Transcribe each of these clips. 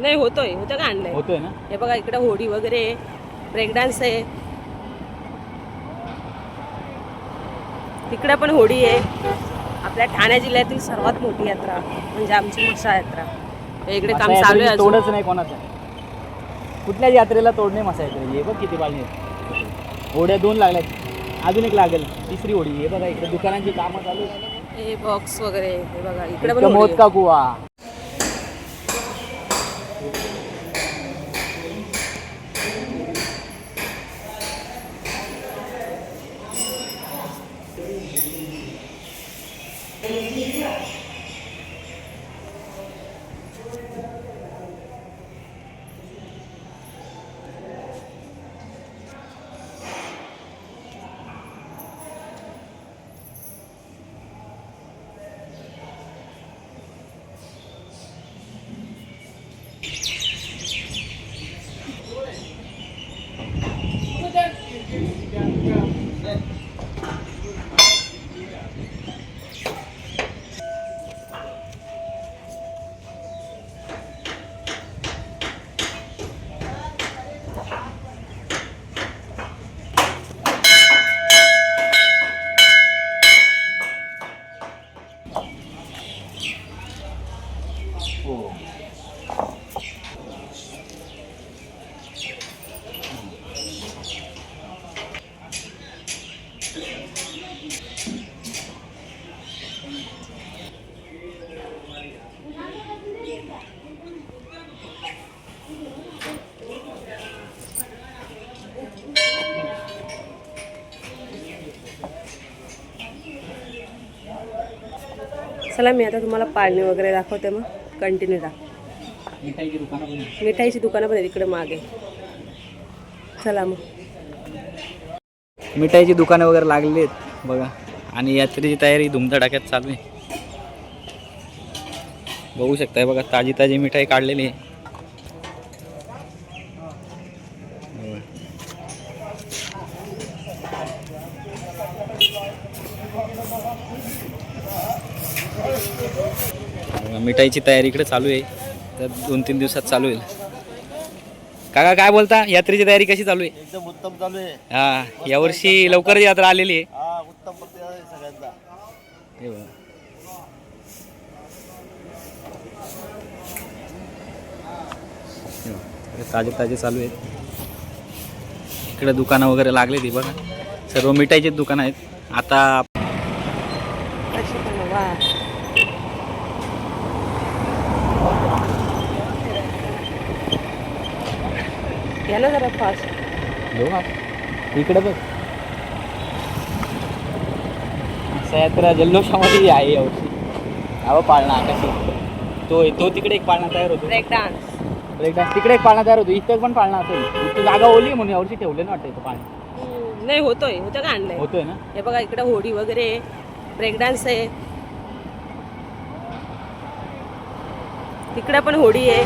नाही होतोय होतं का आणलंय? होतोय ना? हे बघा इकडे होडी वगैरे ब्रेक डान्स आहे. तिकडे पण होडी आहे. आपल्या ठाणे जिल्ह्यातील सर्वात मोठी यात्रा म्हणजे आमची मशा यात्रा. इकडे काम मसा चालू आहे अजून. तोडच नाही कोणाचं. कुठल्याच यात्रेला तोडणे मसा यात्रेची. हे बघ किती आहेत. होड्या दोन लागल्यात. अजून एक लागेल. तिसरी होडी. हे बघा इकडे दुकानांची कामं चालू आहेत. हे बॉक्स वगैरे हे बघा इकडे पण होडी आहे. का कुवा हो चला मी आता तुम्हाला पाळणी वगैरे दाखवते मग कंटिन्यू राहा मिठाईची दुकानं पण आहेत. मिठाईची दुकानं पण मागे. चला मग. मिठाईची दुकानं वगैरे लागलेली आहेत बघा. आणि यात्रेची तयारी धुमधडाक्यात चालू आहे. बघू शकताय बघा ताजी ताजी मिठाई काढलेली आहे. मिठाईची तयारी इकडे चालू आहे. तर दोन तीन दिवसात चालू होईल. काका काय बोलता? यात्रेची तयारी कशी चालू आहे? एकदम उत्तम चालू आहे. हा यावर्षी लवकरच यात्रा आलेली आहे. हा उत्तम प्रतिसाद आहे सगळ्यांचा हे बघा. हे बघा. हे ताजे ताजे चालू आहेत. इकडे दुकानं वगैरे लागली ती बघा. सर्व मिठाईचे दुकानं आहेत. आता या ना जरा फास्ट बघा इकडे बघ. असा यात्रा जल्लोषामध्ये आहे यावर्षी हा पाळणा आकाशी. तो तो तिकडे एक पाळणा तयार होतो. ब्रेक डान्स ब्रेक डान्स तिकडे एक पाळणा तयार होतो. इथं पण पाळणा असेल. इथं जागा ओली म्हणून यावर्षी ठेवले ना वाटतं इथं पाणी नाही होतोय. होतं का आणलंय? होतोय ना. हे बघा इकडे होडी वगैरे. ब्रेक डान्स आहे. तिकडे पण होडी आहे.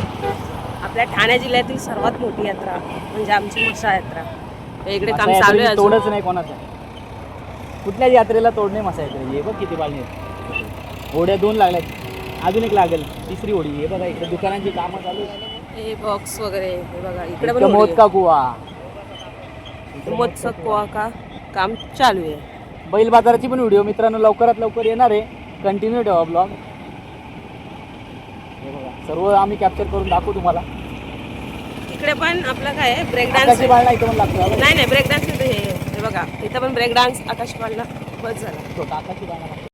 आपल्या ठाणे जिल्ह्यातील सर्वात मोठी यात्रा म्हणजे आमची मशा यात्रा. इकडे काम मसा चालू आहे अजून. तोडच नाही कोणाचं. कुठल्याच यात्रेला तोडणे मसा यात्रेची. हे बघ किती बाजणी आहेत. होड्या दोन लागल्यात. अजून एक लागेल. तिसरी होडी हे बघा इकडे दुकानांची कामं चालू आहेत. हे बॉक्स वगैरे हे बघा इकडे इतकं पण का कुवा मोत्सक कोवा का? काम चालू आहे. बैल बाजाराची पण व्हिडिओ मित्रांनो लवकरात लवकर येणार आहे. कंटिन्यू ठेवा ब्लॉग हे बघा सर्व आम्ही कॅप्चर करून दाखवू तुम्हाला. इकडे पण आपलं काय आहे ब्रेक डान्स. नाही नाही ब्रेक डान्स हे हे बघा इथं पण ब्रेक डान्स आकाश बस झाला